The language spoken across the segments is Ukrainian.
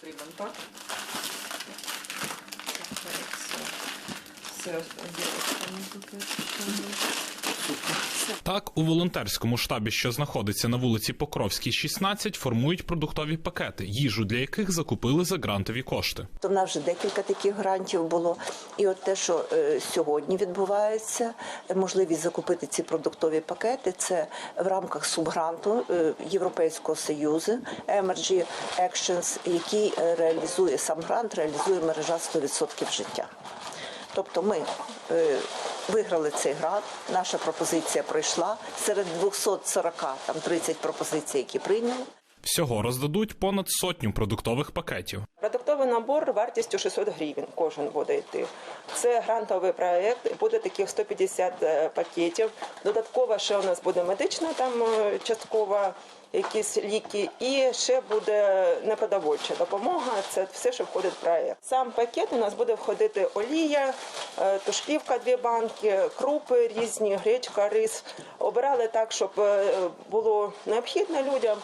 потрібен, так? Все, останній пакет. Так, у волонтерському штабі, що знаходиться на вулиці Покровській, 16, формують продуктові пакети, їжу для яких закупили за грантові кошти. То в нас вже декілька таких грантів було. І от те, що е, сьогодні відбувається, можливість закупити ці продуктові пакети, це в рамках субгранту е, Європейського союзу Emergy Actions, який е, реалізує сам грант, реалізує мережа 100% життя. Тобто ми е, виграли цей грант, наша пропозиція пройшла серед 240, там 30 пропозицій, які прийняли. Всього роздадуть понад сотню продуктових пакетів. Продуктовий набор вартістю 600 гривень кожен буде йти. Це грантовий проект, буде таких 150 е, пакетів. Додатково ще у нас буде медична там е, часткова якісь ліки, і ще буде непродовольча допомога. Це все, що входить в проект. Сам пакет у нас буде входити олія, е, тушківка, дві банки, крупи різні, гречка, рис. Обирали так, щоб було необхідно людям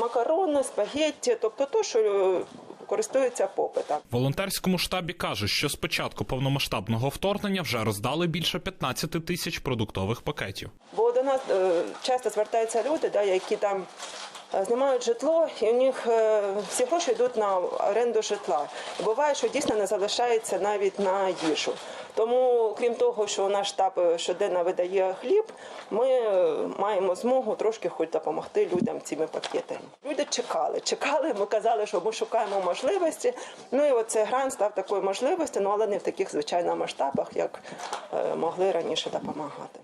макарони, спагетті, тобто то, що користується попитом. Волонтерському штабі кажуть, що з початку повномасштабного вторгнення вже роздали більше 15 тисяч продуктових пакетів. Бо до нас е, часто звертаються люди, да, які там знімають житло, і у них е, всі гроші йдуть на оренду житла. Буває, що дійсно не залишається навіть на їжу. Тому, крім того, що наш штаб е, щоденно видає хліб, ми е, маємо змогу трошки хоч допомогти людям цими пакетами. Люди чекали, чекали. Ми казали, що ми шукаємо можливості. Ну і оцей грант став такою можливістю, ну але не в таких звичайно масштабах, як е, могли раніше допомагати.